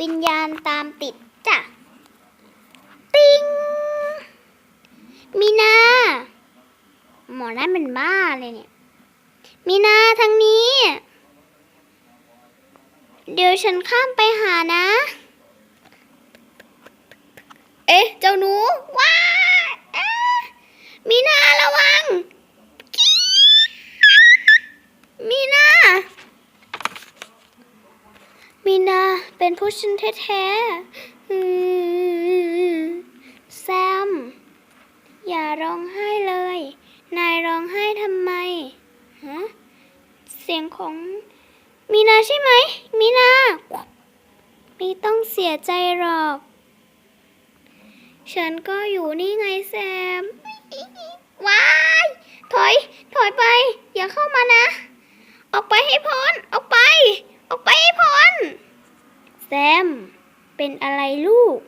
วิญญาณตามติดจ้ะ ติงมีนา หมอนั่นเป็นบ้าเลยเนี่ย มีนาทางนี้ เดี๋ยวฉันข้ามไปหานะ เอ๊ะ เจ้าหนู ว้าเอ๊ะมีนาระวัง มีนา มีนาเป็นผู้ชินแท้ๆแซม อย่าร้องไห้เลย นายร้องไห้ทำไมฮะเสียงของมีนาใช่ไหม มีนา ไม่ต้องเสียใจหรอก ฉันก็อยู่นี่ไงแซม ว้าย ถอย ถอยไป อย่าเข้ามานะ ออกไปให้พ้น ออกไป ออกไปให้ แซม เป็นอะไรลูก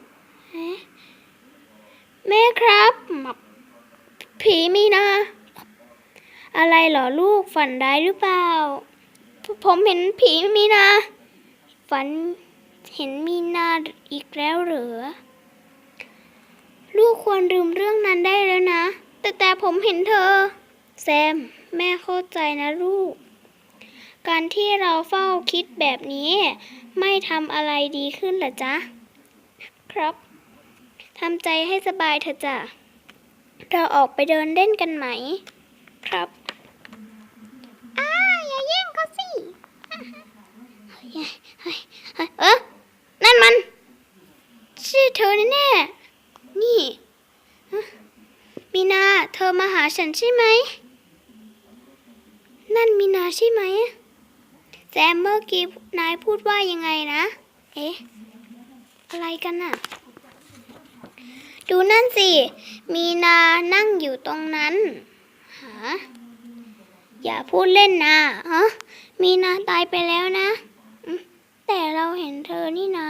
แม่ครับผีมีนาอะไรหรอลูกฝันได้หรือเปล่า ผมเห็นผีมีนา ฝันเห็นมีนาอีกแล้วเหรอ ลูกควรลืมเรื่องนั้นได้แล้วนะ แต่แต่ผมเห็นเธอ แซม แม่เข้าใจนะลูก การที่เราเฝ้าคิดแบบนี้ ไม่ทำอะไรดีขึ้นเหรอจ๊ะ ครับทำใจให้สบายเถอะจ้ะ เราออกไปเดินเล่นกันไหม ครับอ้าอย่าแย่งเขาสิเฮ้ยเฮ้ยเฮ้ยเออนั่นมัน ชื่อเธอแน่ๆนี่ฮะมีนา เธอมาหาฉันใช่ไหม นั่นมีนาใช่ไหม แซมเมื่อกี้นายพูดว่ายังไงนะ เอ๊ะ อะไรกันน่ะ ดูนั่นสิ มีนานั่งอยู่ตรงนั้น หา อย่าพูดเล่นนะฮะมีนาตายไปแล้วนะ แต่เราเห็นเธอนี่นา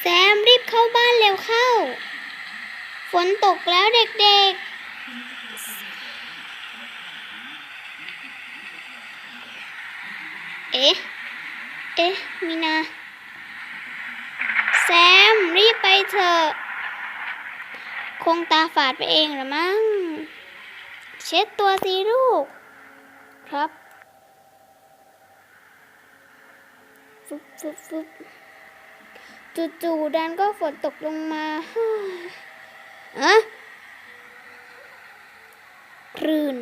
แซมรีบเข้าบ้านเร็วเข้า ฝนตกแล้วเด็กๆ เอ๊ะ เอ๊ะ มีนา แซม รีบไปเถอะ คงตาฝาดไปเองหรือมั้ง เช็ดตัวสิลูก ครับฟึบฟึบฟึบจู่ๆดันก็ฝนตกลงมา อะคลื่น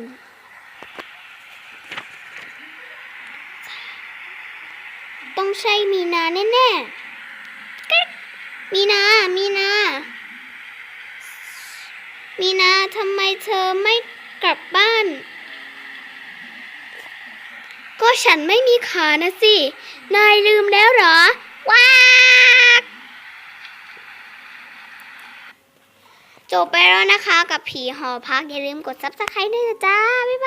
ต้องใช่มีนาแน่ๆ มีนา มีนา มีนาทำไมเธอไม่กลับบ้าน ก็ฉันไม่มีขานะสิ นายลืมแล้วเหรอ ว้าก จบไปแล้วนะคะกับผีหอพักอย่าลืมกดซับสไครต์ด้วยนะจ๊ะบ๊ายบาย